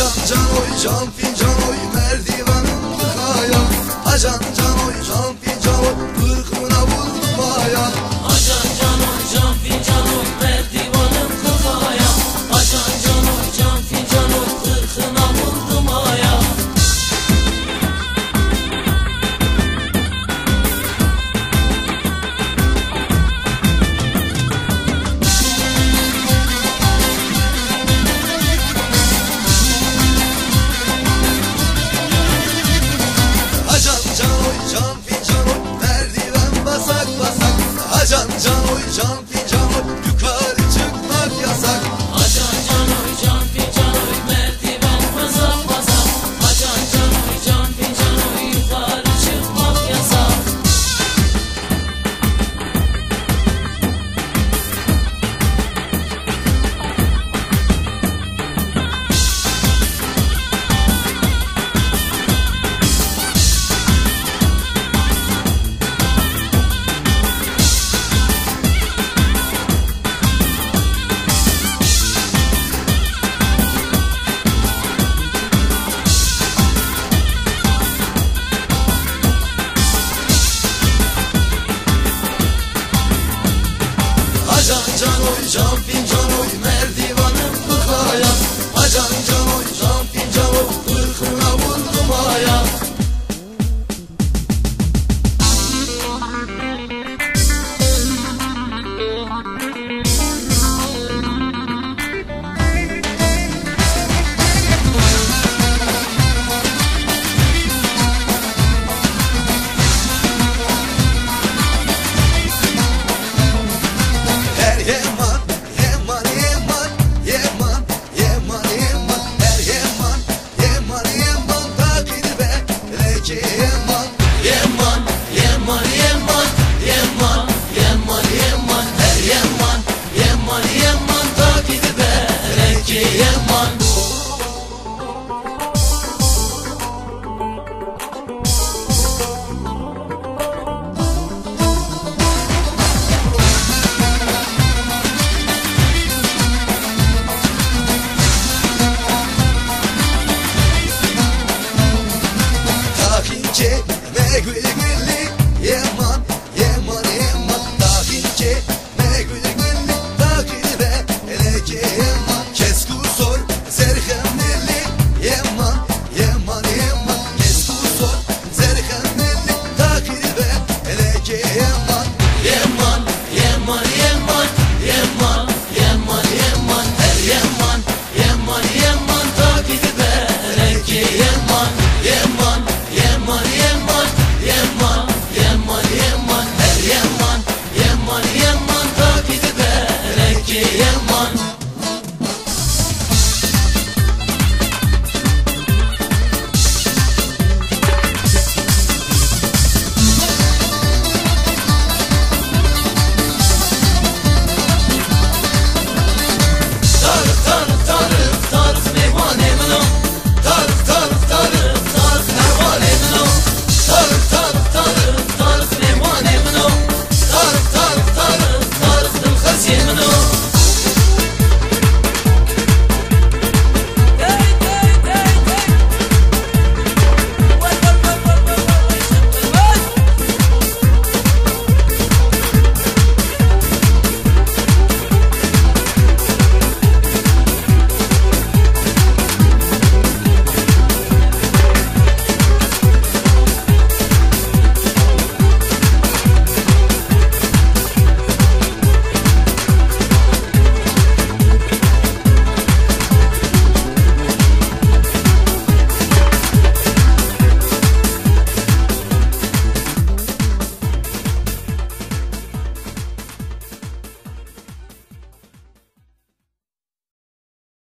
Acan can oy can fincan oy merdiven kaya. Acan can oy can Acan oy cam fincan oy merdivanım bu kaya. Acan can